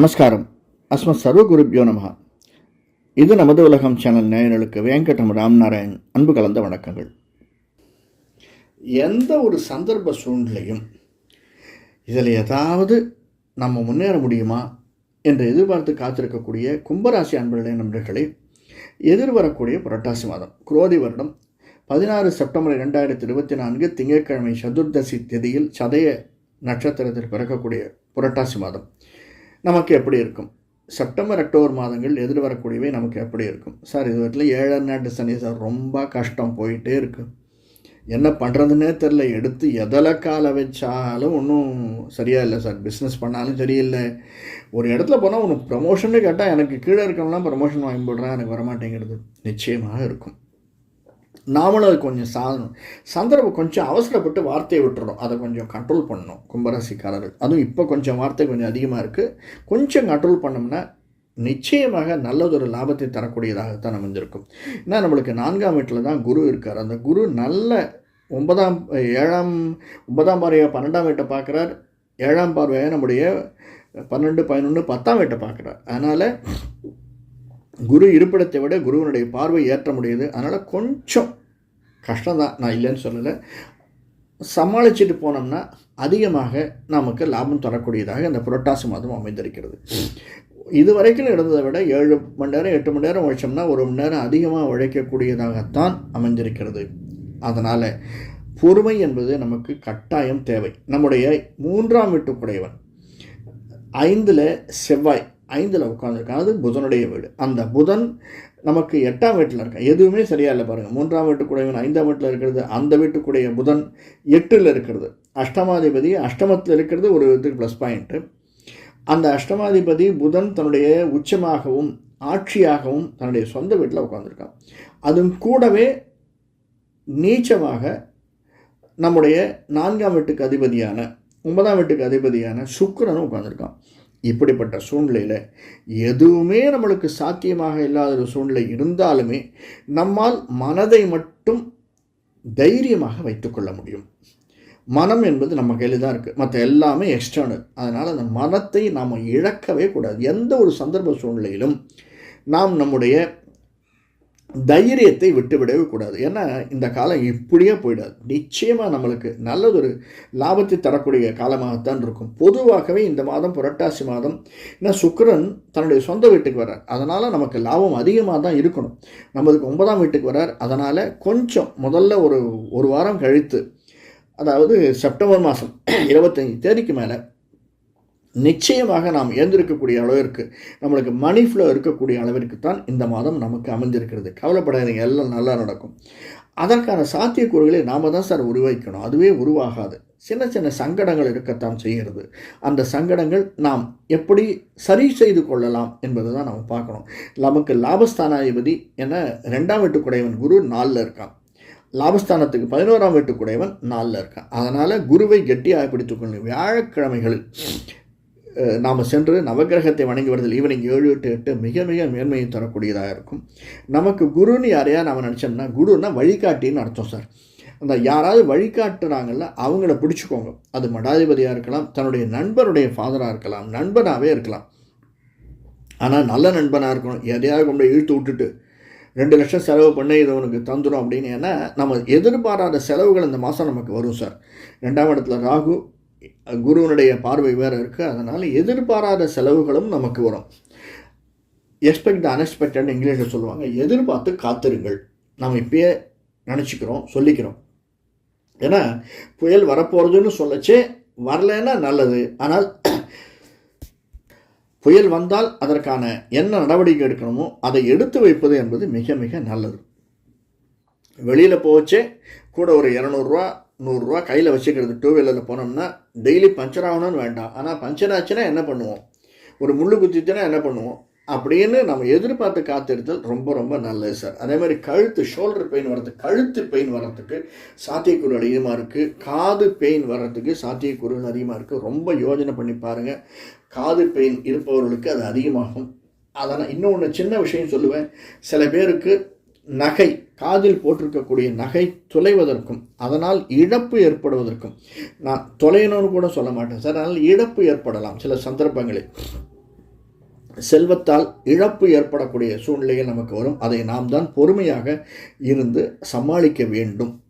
நமஸ்காரம். அஸ்மத் சர்வ குருப்யோ நமஹ. இது நமது உலகம் சேனல் நேயர்களுக்கு வெங்கடம் ராம்நாராயண் அன்பு கலந்த வணக்கங்கள். எந்த ஒரு சந்தர்ப்ப சூழ்நிலையும் இதில் ஏதாவது நம்ம முன்னேற முடியுமா என்று எதிர்பார்த்து காத்திருக்கக்கூடிய கும்பராசி அன்பர்களே நண்பர்களே எதிர்வரக்கூடிய புரட்டாசி மாதம் குரோதி வருடம் பதினாறு செப்டம்பர் ரெண்டாயிரத்தி இருபத்தி நான்கு திங்கட்கிழமை சதுர்தசி திதியில் சதய நட்சத்திரத்தில் பிறக்கக்கூடிய புரட்டாசி மாதம். நமக்கு எப்படி இருக்கும்? செப்டம்பர் அக்டோபர் மாதங்கள் எதிர்வரக்கூடியவை நமக்கு எப்படி இருக்கும்? சார் இது வரைக்கும் ஏழாம் நாட்டு சனி சார் ரொம்ப கஷ்டம் போயிட்டே இருக்கு. என்ன பண்ணுறதுன்னே தெரில எடுத்து எதில் காலை வச்சாலும் ஒன்றும் சரியாக இல்லை சார். பிஸ்னஸ் பண்ணாலும் சரியில்லை. ஒரு இடத்துல போனால் ஒன்று ப்ரமோஷன்னு கேட்டால் எனக்கு கீழே இருக்கணும்னா ப்ரமோஷன் வாங்கி போடுறேன் எனக்கு வரமாட்டேங்கிறது. நிச்சயமாக இருக்கும். நாமளும் அது கொஞ்சம் சாதனும் சந்தர்ப்பம் கொஞ்சம் அவசரப்பட்டு வார்த்தையை விட்டுறோம் அதை கொஞ்சம் கண்ட்ரோல் பண்ணணும் கும்பராசிக்காரர்கள். அதுவும் இப்போ கொஞ்சம் வார்த்தை கொஞ்சம் அதிகமாக இருக்குது கொஞ்சம் கண்ட்ரோல் பண்ணோம்னா நிச்சயமாக நல்லதொரு லாபத்தை தரக்கூடியதாகத்தான் அமைஞ்சிருக்கும் ஏன்னா நம்மளுக்கு நான்காம் வீட்டில் தான் குரு இருக்கார். அந்த குரு நல்ல ஒன்பதாம் ஏழாம் ஒன்பதாம் பார்வையாக பன்னெண்டாம் வீட்டை பார்க்குறார். ஏழாம் பார்வையாக நம்முடைய பன்னெண்டு பதினொன்று பத்தாம் வீட்டை பார்க்குறார். அதனால் குரு இருப்பிடத்தை விட குருவனுடைய பார்வை ஏற்ற முடியுது. அதனால் கொஞ்சம் கஷ்டம் தான். நான் இல்லைன்னு சொல்லலை. சமாளிச்சுட்டு போனோம்னா அதிகமாக நமக்கு லாபம் தரக்கூடியதாக இந்த புரட்டாசி மாதம் அமைந்திருக்கிறது. இது வரைக்கும் இருந்ததை விட ஏழு மணி நேரம் எட்டு மணி நேரம் உழைச்சோம்னா ஒரு மணி நேரம் அதிகமாக உழைக்கக்கூடியதாகத்தான் அமைந்திருக்கிறது. அதனால் பொறுமை என்பது நமக்கு கட்டாயம் தேவை. நம்முடைய மூன்றாம் வீட்டுக்குடையவன் ஐந்தில் செவ்வாய் ஐந்தில் உட்காந்துருக்கான் அது புதனுடைய வீடு. அந்த புதன் நமக்கு எட்டாம் வீட்டில் இருக்கான் எதுவுமே சரியாக இல்லை பாருங்கள் மூன்றாம் வீட்டுக்குடையவன் ஐந்தாம் வீட்டில் இருக்கிறது அந்த வீட்டுக்குடைய புதன் எட்டில் இருக்கிறது. அஷ்டமாதிபதி அஷ்டமத்தில் இருக்கிறது ஒரு விதத்துக்கு ப்ளஸ் பாயிண்ட்டு அந்த அஷ்டமாதிபதி புதன் தன்னுடைய உச்சமாகவும் ஆட்சியாகவும் தன்னுடைய சொந்த வீட்டில் உட்காந்துருக்கான் அதுவும் கூடவே நீச்சமாக நம்முடைய நான்காம் வீட்டுக்கு அதிபதியான ஒன்பதாம் வீட்டுக்கு அதிபதியான சுக்கரனும் உட்காந்துருக்கான் இப்படிப்பட்ட சூழ்நிலையில் எதுவுமே நம்மளுக்கு சாத்தியமாக இல்லாத ஒரு சூழ்நிலை இருந்தாலுமே நம்மால் மனதை மட்டும் தைரியமாக வைத்துக்கொள்ள முடியும். மனம் என்பது நம்ம கையில் தான் இருக்குது மற்ற எல்லாமே எக்ஸ்டர்னல் அதனால் அந்த மனத்தை நாம் இழக்கவே கூடாது. எந்த ஒரு சந்தர்ப்ப சூழ்நிலையிலும் நாம் நம்முடைய தைரியத்தை விட்டுவிடவே கூடாது. ஏன்னா இந்த காலம் இப்படியே போயிடாது. நிச்சயமாக நம்மளுக்கு நல்லதொரு லாபத்தை தரக்கூடிய காலமாகத்தான் இருக்கும். பொதுவாகவே இந்த மாதம் புரட்டாசி மாதம் ஏன்னா சுக்கரன் தன்னுடைய சொந்த வீட்டுக்கு வர்றார். அதனால் நமக்கு லாபம் அதிகமாக தான் இருக்கணும். நம்மளுக்கு ஒன்பதாம் வீட்டுக்கு வர்றார். அதனால் கொஞ்சம் முதல்ல ஒரு ஒரு வாரம் கழித்து அதாவது செப்டம்பர் மாதம் இருபத்தஞ்சி தேதிக்கு மேலே நிச்சயமாக நாம் ஏந்திருக்கக்கூடிய அளவிற்கு நம்மளுக்கு மணி ஃப்ளோ இருக்கக்கூடிய அளவிற்கு தான் இந்த மாதம் நமக்கு அமைந்திருக்கிறது. கவலைப்படாதீங்க எல்லாம் நல்லா நடக்கும். அதற்கான சாத்தியக்கூறுகளை நாம் தான் சார் உருவாக்கணும். அதுவே உருவாகாது. சின்ன சின்ன சங்கடங்கள் இருக்கத்தான் செய்கிறது. அந்த சங்கடங்கள் நாம் எப்படி சரி செய்து கொள்ளலாம் என்பதை தான் நம்ம பார்க்கணும். நமக்கு லாபஸ்தானாதிபதி என ரெண்டாம் வீட்டுக்குடையவன் குரு நாலில் இருக்கான். லாபஸ்தானத்துக்கு பதினோராம் வீட்டுக்குடையவன் நாலில் இருக்கான். அதனால் குருவை கெட்டியாக பிடித்துக்கொள்ளும் வியாழக்கிழமைகளில் நாம் சென்று நவகிரகத்தை வணங்கி வருதல் ஈவினிங் ஏழு எட்டு எட்டு மிக மிக மேன்மையை தரக்கூடியதாக இருக்கும். நமக்கு குருன்னு யாரையா நம்ம நினச்சோம்னா குருன்னா வழிகாட்டின்னு அர்த்தம் சார். அந்த யாராவது வழிகாட்டுறாங்கல்ல அவங்கள பிடிச்சிக்கோங்க. அது மடாதிபதியாக இருக்கலாம் தன்னுடைய நண்பருடைய ஃபாதராக இருக்கலாம் நண்பனாகவே இருக்கலாம். ஆனால் நல்ல நண்பனாக இருக்கணும். எதையாவது கொண்டு இழுத்து விட்டுட்டு ரெண்டு லட்சம் செலவு பண்ணி இதை உனக்கு தந்துடும் அப்படின்னு ஏன்னா நம்ம எதிர்பாராத செலவுகள் இந்த மாதம் நமக்கு வரும் சார். ரெண்டாம் இடத்துல ராகு குருவனுடைய பார்வை வேறு இருக்குது அதனால் எதிர்பாராத செலவுகளும் நமக்கு வரும். எக்ஸ்பெக்ட் த அன்எக்ஸ்பெக்டட் இங்கிலீஷில் சொல்லுவாங்க. எதிர்பார்த்து காத்திருங்கள். நம்ம இப்பயே நினச்சிக்கிறோம் சொல்லிக்கிறோம். ஏன்னா புயல் வரப்போகிறதுன்னு சொல்லச்சே வரலன்னா நல்லது. ஆனால் புயல் வந்தால் அதற்கான என்ன நடவடிக்கை எடுக்கணுமோ அதை எடுத்து வைப்பது என்பது மிக மிக நல்லது. வெளியில் போச்சே கூட ஒரு இரநூறுவா நூறுரூவா கையில் வச்சுக்கிறது டூ வீலரில் போனோம்னா டெய்லி பஞ்சர் ஆகணும்னு வேண்டாம். ஆனால் பஞ்சர் ஆச்சுன்னா என்ன பண்ணுவோம்? ஒரு முள்ளு குத்திச்சுன்னா என்ன பண்ணுவோம்? அப்படின்னு நம்ம எதிர்பார்த்து காத்திருத்தல் ரொம்ப ரொம்ப நல்லது சார் அதே மாதிரி கழுத்து ஷோல்டர் பெயின் வர்றதுக்கு கழுத்து பெயின் வர்றதுக்கு சாத்தியக்கூறு அதிகமாக இருக்குது காது பெயின் வர்றதுக்கு சாத்தியக்கூறுகள் அதிகமாக இருக்குது ரொம்ப யோஜனை பண்ணி பாருங்கள் காது பெயின் இருப்பவர்களுக்கு அது அதிகமாகும். அதனால் இன்னொன்று சின்ன விஷயம் சொல்லுவேன். சில பேருக்கு நகை காதில் போட்டிருக்கக்கூடிய நகை தொலைவதற்கும் அதனால் இழப்பு ஏற்படுவதற்கும். நான் தொலையணும்னு கூட சொல்ல மாட்டேன் சார். அதனால் இழப்பு ஏற்படலாம் சில சந்தர்ப்பங்களில். செல்வத்தால் இழப்பு ஏற்படக்கூடிய சூழ்நிலைகள் நமக்கு வரும். அதை நாம் தான் பொறுமையாக இருந்து சமாளிக்க வேண்டும்.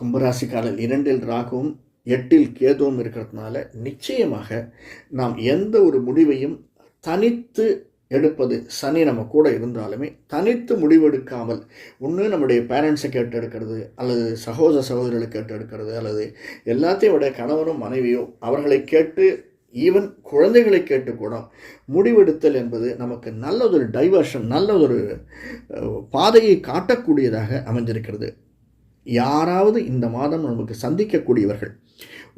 கும்பராசிக்காரர் இரண்டில் ராகுவும் எட்டில் கேதுவும் இருக்கிறதுனால நிச்சயமாக நாம் எந்த ஒரு முடிவையும் தனித்து எடுப்பது சனி நம்ம கூட இருந்தாலுமே தனித்து முடிவெடுக்காமல் ஒன்று நம்முடைய பேரண்ட்ஸை கேட்டு எடுக்கிறது அல்லது சகோதர சகோதரிகளை கேட்டு எடுக்கிறது அல்லது எல்லாத்தையும் விட கணவனும் மனைவியோ அவர்களை கேட்டு ஈவன் குழந்தைகளை கேட்டு கூட முடிவெடுத்தல் என்பது நமக்கு நல்லதொரு டைவர்ஷன் நல்லதொரு பாதையை காட்டக்கூடியதாக அமைஞ்சிருக்கிறது யாராவது இந்த மாதம் நமக்கு சந்திக்கக்கூடியவர்கள்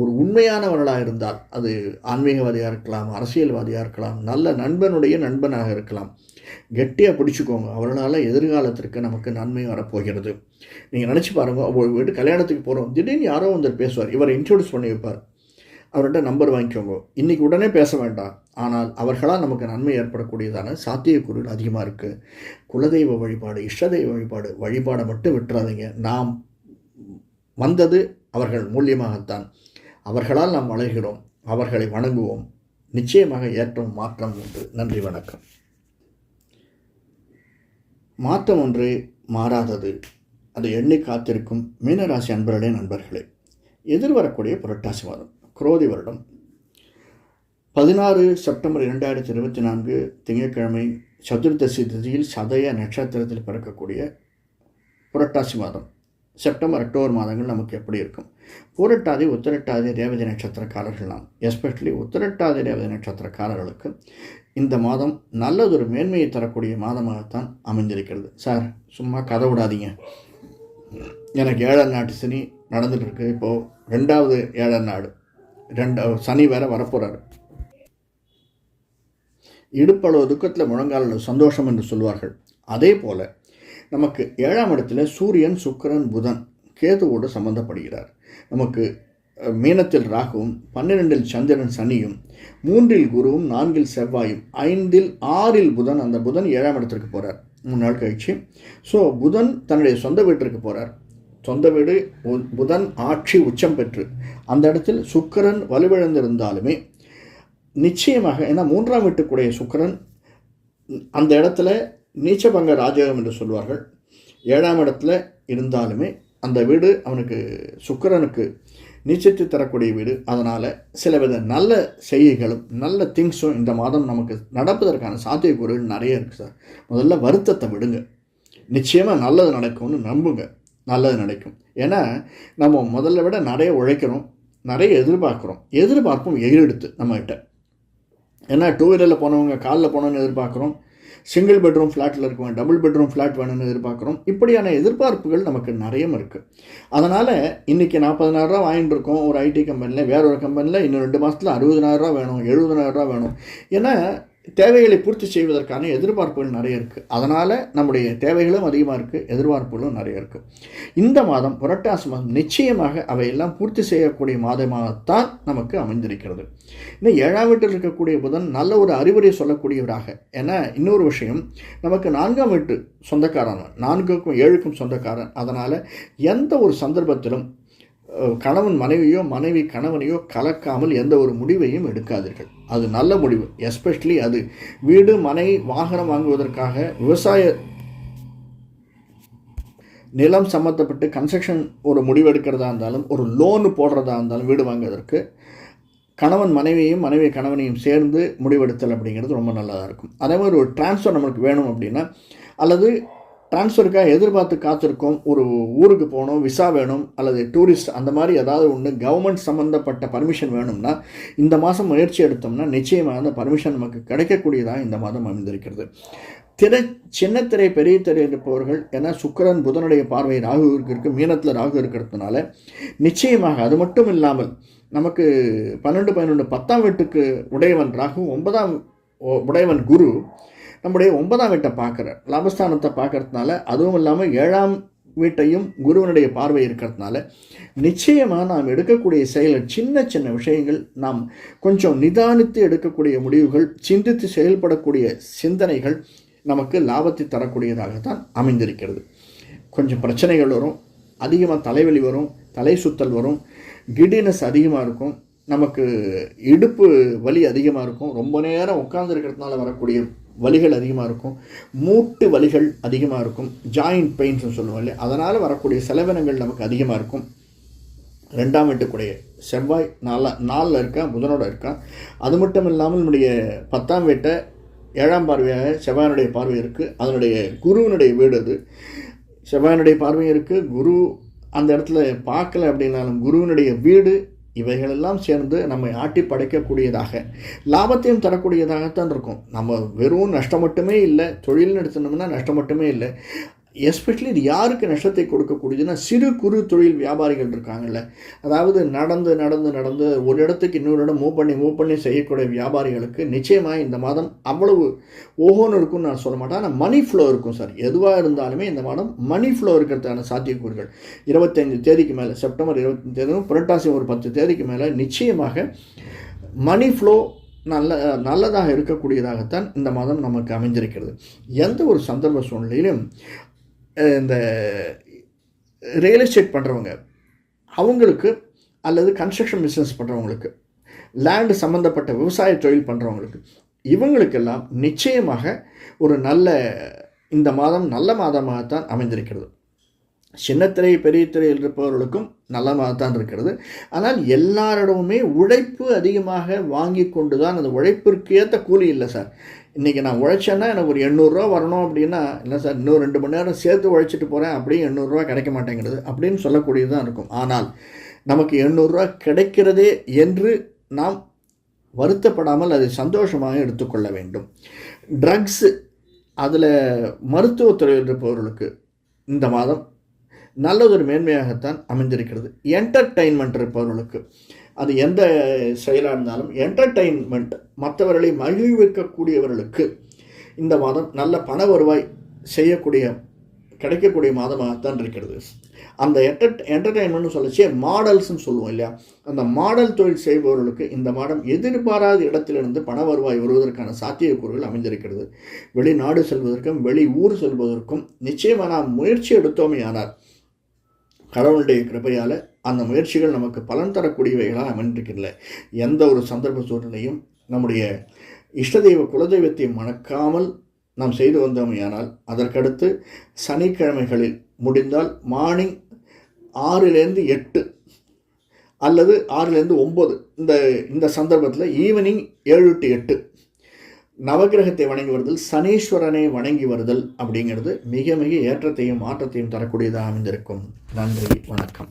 ஒரு உண்மையானவர்களாக இருந்தால் அது ஆன்மீகவாதியாக இருக்கலாம் அரசியல்வாதியாக இருக்கலாம் நல்ல நண்பனுடைய நண்பனாக இருக்கலாம். கெட்டியாக பிடிச்சிக்கோங்க. அவர்களால் எதிர்காலத்திற்கு நமக்கு நன்மை வரப்போகிறது. நீங்கள் நினச்சி பாருங்க ஒரு வீட்டு கல்யாணத்துக்கு போகிறோம் திடீர்னு யாரோ வந்து பேசுவார். இவரை இன்ட்ரோடியூஸ் பண்ணி வைப்பார் அவர்கிட்ட நம்பர் வாங்கிக்கோங்க. இன்றைக்கி உடனே பேச வேண்டாம். ஆனால் அவர்களால் நமக்கு நன்மை ஏற்படக்கூடியதான சாத்தியக்கூறுகள் அதிகமாக இருக்குது குலதெய்வ வழிபாடு இஷ்டதெய்வ வழிபாடு வழிபாடை மட்டும் விட்டுறாதீங்க. நாம் வந்தது அவர்கள் மூலியமாகத்தான் அவர்களால் நாம் வளர்கிறோம் அவர்களை வணங்குவோம். நிச்சயமாக ஏற்றம் மாற்றம் உண்டு. நன்றி வணக்கம். மாற்றம் ஒன்று மாறாதது. அதை எண்ணி காத்திருக்கும் மீனராசி அன்பர்களே நண்பர்களே எதிர்வரக்கூடிய புரட்டாசி மாதம் குரோதி வருடம். பதினாறு செப்டம்பர் இரண்டாயிரத்தி இருபத்தி நான்கு திங்கட்கிழமை சதுர்தசி திதியில் சதய நட்சத்திரத்தில் பிறக்கக்கூடிய புரட்டாசி மாதம் செப்டம்பர் அக்டோபர் மாதங்கள் நமக்கு எப்படி இருக்கும்? பூரட்டாதி உத்திரட்டாதி ரேவதி நட்சத்திரக்காரர்கள்லாம் எஸ்பெஷலி உத்திரட்டாதி ரேவதி நட்சத்திரக்காரர்களுக்கு இந்த மாதம் நல்லதொரு மேன்மையை தரக்கூடிய மாதமாகத்தான் அமைந்திருக்கிறது. சார் சும்மா கதை விடாதீங்க. எனக்கு ஏழாம் நாட்டு சனி நடந்துட்டு இருக்கு இப்போது ரெண்டாவது ஏழாம் நாடு. ரெண்டாவது சனி வேற வரப்போகிறாரு இடுப்பளவு துக்கத்தில் முழங்காலில் சந்தோஷம் என்று சொல்வார்கள். அதே போல் நமக்கு ஏழாம் இடத்துல சூரியன் சுக்கிரன் புதன் கேதுவோடு சம்பந்தப்படுகிறார். நமக்கு மீனத்தில் ராகுவும் பன்னிரெண்டில் சந்திரன் சனியும் மூன்றில் குருவும் நான்கில் செவ்வாயும் ஐந்தில் ஆறில் புதன் அந்த புதன் ஏழாம் இடத்திற்கு போகிறார் மூணு நாள் கழிச்சு. ஸோ புதன் தன்னுடைய சொந்த வீட்டிற்கு போகிறார் சொந்த வீடு புதன் ஆட்சி உச்சம் பெற்று அந்த இடத்தில் சுக்கிரன் வலுவிழந்திருந்தாலுமே நிச்சயமாக ஏன்னா மூன்றாம் வீட்டுக்குடைய சுக்கரன் அந்த இடத்துல நீச்சபங்க ராஜயோகம் என்று சொல்வார்கள். ஏழாம் இடத்துல இருந்தாலுமே அந்த வீடு அவனுக்கு சுக்கிரனுக்கு நீச்சத்தை தரக்கூடிய வீடு. அதனால் சிலவித நல்ல செய்திகளும் நல்ல திங்ஸும் இந்த மாதம் நமக்கு நடப்பதற்கான சாத்தியக்கூறுகள் நிறைய இருக்குது சார். முதல்ல வருத்தத்தை விடுங்க. நிச்சயமாக நல்லது நடக்கும்னு நம்புங்க. நல்லது நடக்கும். ஏன்னா நம்ம முதல்ல விட நிறைய உழைக்கிறோம் நிறைய எதிர்பார்க்குறோம். எதிர்பார்ப்பும் எகிரெடுத்து நம்மகிட்ட. ஏன்னா டூ வீலரில் போனவங்க காலில் போனோன்னு எதிர்பார்க்குறோம். சிங்கிள் பெட்ரூம் ஃப்ளாட்டில் இருக்கவன் டபுள் பெட்ரூம் ஃப்ளாட் வேணும்னு எதிர்பார்க்குறோம். இப்படியான எதிர்பார்ப்புகள் நமக்கு நிறைய இருக்குது அதனால் இன்றைக்கி நாற்பதனாயிரரூவா வாங்கிட்டு இருக்கோம். ஒரு ஐடி கம்பெனியில் வேற ஒரு கம்பெனியில் இன்னும் ரெண்டு மாதத்தில் அறுபதனாயிரரூவா வேணும் எழுபதனாயிரரூவா வேணும். ஏன்னா தேவைகளை பூர்த்தி செய்வதற்கான எதிர்பார்ப்புகள் நிறைய இருக்குது அதனால் நம்முடைய தேவைகளும் அதிகமாக இருக்குது எதிர்பார்ப்புகளும் நிறைய இருக்குது இந்த மாதம் புரட்டாசி மாதம் நிச்சயமாக அவையெல்லாம் பூர்த்தி செய்யக்கூடிய மாதமாகத்தான் நமக்கு அமைந்திருக்கிறது. இன்னும் ஏழாம் வீட்டில் இருக்கக்கூடிய புதன் நல்ல ஒரு அறிவுரை சொல்லக்கூடியவராக. ஏன்னா இன்னொரு விஷயம் நமக்கு நான்காம் வீட்டு சொந்தக்காரன் நான்குக்கும் ஏழுக்கும் சொந்தக்காரன். அதனால் எந்த ஒரு சந்தர்ப்பத்திலும் கணவன் மனைவியோ மனைவி கணவனையோ கலக்காமல் எந்த ஒரு முடிவையும் எடுக்காதீர்கள். அது நல்ல முடிவு. எஸ்பெஷலி அது வீடு மனை வாகனம் வாங்குவதற்காக விவசாய நிலம் சம்மந்தப்பட்டு கன்ஸ்ட்ரக்ஷன் ஒரு முடிவெடுக்கிறதா இருந்தாலும் ஒரு லோனு போடுறதா இருந்தாலும் வீடு வாங்குவதற்கு கணவன் மனைவியையும் மனைவி கணவனையும் சேர்ந்து முடிவெடுத்தல் அப்படிங்கிறது ரொம்ப நல்லதாக இருக்கும். அதே மாதிரி ஒரு டிரான்ஸ்ஃபர் நம்மளுக்கு வேணும் அப்படின்னா அல்லது டிரான்ஸ்ஃபருக்காக எதிர்பார்த்து காத்திருக்கோம் ஒரு ஊருக்கு போகணும் விசா வேணும் அல்லது டூரிஸ்ட் அந்த மாதிரி ஏதாவது ஒன்று கவர்மெண்ட் சம்மந்தப்பட்ட பர்மிஷன் வேணும்னா இந்த மாதம் முயற்சி எடுத்தோம்னா நிச்சயமாக அந்த பர்மிஷன் நமக்கு கிடைக்கக்கூடியதாக இந்த மாதம் அமைந்திருக்கிறது. திரை சின்ன திரை பெரிய திரை இருப்பவர்கள் ஏன்னா சுக்கிரன் புதனுடைய பார்வை ராகு இருக்கு மீனத்தில் ராகு இருக்கிறதுனால நிச்சயமாக அது மட்டும் இல்லாமல் நமக்கு பன்னெண்டு பதினொன்று பத்தாம் வீட்டுக்கு உடையவன் ராகு ஒன்பதாம் உடையவன் குரு நம்முடைய ஒன்பதாம் வீட்டை பார்க்குறார். லாபஸ்தானத்தை பார்க்கறதுனால அதுவும் இல்லாமல் ஏழாம் வீட்டையும் குருவனுடைய பார்வை இருக்கிறதுனால நிச்சயமாக நாம் எடுக்கக்கூடிய செயல்கள் சின்ன சின்ன விஷயங்கள் நாம் கொஞ்சம் நிதானித்து எடுக்கக்கூடிய முடிவுகள் சிந்தித்து செயல்படக்கூடிய சிந்தனைகள் நமக்கு லாபத்தை தரக்கூடியதாகத்தான் அமைந்திருக்கிறது. கொஞ்சம் பிரச்சனைகள் வரும் அதிகமாக தலைவலி வரும் தலை சுத்தல் வரும் கிடினஸ் அதிகமாக இருக்கும் நமக்கு இடுப்பு வலி அதிகமாக இருக்கும் ரொம்ப நேரம் உட்காந்துருக்கிறதுனால வரக்கூடிய வலிகள் அதிகமாக இருக்கும். மூட்டு வலிகள் அதிகமாக இருக்கும். ஜாயிண்ட் பெயின்ஸ்னு சொல்லுவோம் இல்லையா? அதனால் வரக்கூடிய செலவினங்கள் நமக்கு அதிகமாக இருக்கும். ரெண்டாம் வீட்டுக்குடைய செவ்வாய் நாலா நாலில் இருக்கா புதனோட இருக்கா அது மட்டும் இல்லாமல் நம்முடைய பத்தாம் வீட்டை ஏழாம் பார்வையாக செவ்வாயினுடைய பார்வை இருக்குது அதனுடைய குருவினுடைய வீடு அது. செவ்வாயினுடைய பார்வையும் இருக்குது குரு அந்த இடத்துல பார்க்கல அப்படின்னாலும் குருவினுடைய வீடு இவைகளெல்லாம் சேர்ந்து நம்மை ஆட்டி படைக்கக்கூடியதாக. லாபத்தையும் தரக்கூடியதாகத்தான் இருக்கும். நம்ம வெறும் நஷ்டம் மட்டுமே இல்லை தொழில் எடுத்தோம்னா நஷ்டம் மட்டுமே இல்லை. எஸ்பெஷலி இது யாருக்கு நஷ்டத்தை கொடுக்கக்கூடியதுன்னா சிறு குறு தொழில் வியாபாரிகள் இருக்காங்கல்ல. அதாவது நடந்து நடந்து நடந்து ஒரு இடத்துக்கு இன்னொரு இடம் மூவ் பண்ணி மூவ் பண்ணி செய்யக்கூடிய வியாபாரிகளுக்கு நிச்சயமாக இந்த மாதம் அவ்வளவு ஓஹோன்னு இருக்கும்னு நான் சொல்ல மாட்டேன். ஆனால் மணி ஃப்ளோ இருக்கும் சார். எதுவாக இருந்தாலுமே இந்த மாதம் மணி ஃப்ளோ இருக்கிறதுக்கான சாத்தியக்கூறுகள். இருபத்தஞ்சு தேதிக்கு மேலே செப்டம்பர் இருபத்தஞ்சு தேதியும் புரட்டாசி ஒரு பத்து தேதிக்கு மேலே நிச்சயமாக மணி ஃப்ளோ நல்ல நல்லதாக இருக்கக்கூடியதாகத்தான் இந்த மாதம் நமக்கு அமைஞ்சிருக்கிறது எந்த ஒரு சந்தர்ப்ப சூழ்நிலையிலும் இந்த ரியல் எஸ்டேட் பண்ணுறவங்க அவங்களுக்கு அல்லது கன்ஸ்ட்ரக்ஷன் பிஸ்னஸ் பண்ணுறவங்களுக்கு லேண்டு சம்மந்தப்பட்ட விவசாய தொழில் பண்ணுறவங்களுக்கு இவங்களுக்கெல்லாம் நிச்சயமாக ஒரு நல்ல இந்த மாதம் நல்ல மாதமாகத்தான் அமைந்திருக்கிறது. சின்னத்திரை பெரிய திரையில் இருப்பவர்களுக்கும் நல்லமாக தான் இருக்கிறது. ஆனால் எல்லாரிடமுமே உழைப்பு அதிகமாக வாங்கி கொண்டு தான் அந்த உழைப்பிற்கு ஏற்ற கூலி இல்லை சார். இன்றைக்கி நான் உழைச்சேன்னா எனக்கு ஒரு எண்ணூறுரூவா வரணும் அப்படின்னா இல்லை சார் இன்னும் ரெண்டு மணி நேரம் சேர்த்து உழைச்சிட்டு போகிறேன் அப்படியே எண்ணூறுரூவா கிடைக்க மாட்டேங்கிறது அப்படின்னு சொல்லக்கூடியதான் இருக்கும். ஆனால் நமக்கு எண்ணூறுரூவா கிடைக்கிறதே என்று நாம் வருத்தப்படாமல் அதை சந்தோஷமாக எடுத்துக்கொள்ள வேண்டும். ட்ரக்ஸு அதில் மருத்துவத்துறையில் இருப்பவர்களுக்கு இந்த மாதம் நல்லதொரு மேன்மையாகத்தான் அமைந்திருக்கிறது. என்டர்டைன்மெண்ட் இருப்பவர்களுக்கு அது எந்த செயலாக இருந்தாலும் என்டர்டைன்மெண்ட் மற்றவர்களை மகிழ்விக்கக்கூடியவர்களுக்கு இந்த மாதம் நல்ல பண வருவாய் செய்யக்கூடிய கிடைக்கக்கூடிய மாதமாகத்தான் இருக்கிறது. அந்த என்டர் என்டர்டெயின்மெண்ட்னு சொல்லிச்சே மாடல்ஸ்னு சொல்லுவோம் இல்லையா? அந்த மாடல் தொழில் செய்பவர்களுக்கு இந்த மாதம் எதிர்பாராத இடத்திலிருந்து பண வருவாய் வருவதற்கான சாத்தியக்கூறுகள் அமைந்திருக்கிறது. வெளிநாடு செல்வதற்கும் வெளி ஊர் செல்வதற்கும் நிச்சயமாக நாம் முயற்சி எடுத்தோமே ஆனால் கடவுளுடைய கிருபையால் அந்த முயற்சிகள் நமக்கு பலன் தரக்கூடியவைகளாக அமைந்திருக்கின்றன. எந்த ஒரு சந்தர்ப்ப சூழ்நிலையும் நம்முடைய இஷ்டதெய்வ குலதெய்வத்தை மணக்காமல் நாம் செய்து வந்தோமையானால் அதற்கடுத்து சனிக்கிழமைகளில் முடிந்தால் மார்னிங் ஆறிலேருந்து எட்டு அல்லது ஆறிலேருந்து ஒம்பது இந்த இந்த சந்தர்ப்பத்தில் ஈவினிங் ஏழு டு எட்டு நவகிரகத்தை வணங்கி வருதல் சனீஸ்வரனை வணங்கி வருதல் அப்படிங்கிறது மிக மிக ஏற்றத்தையும் மாற்றத்தையும் தரக்கூடியதாக அமைந்திருக்கும். நன்றி வணக்கம்.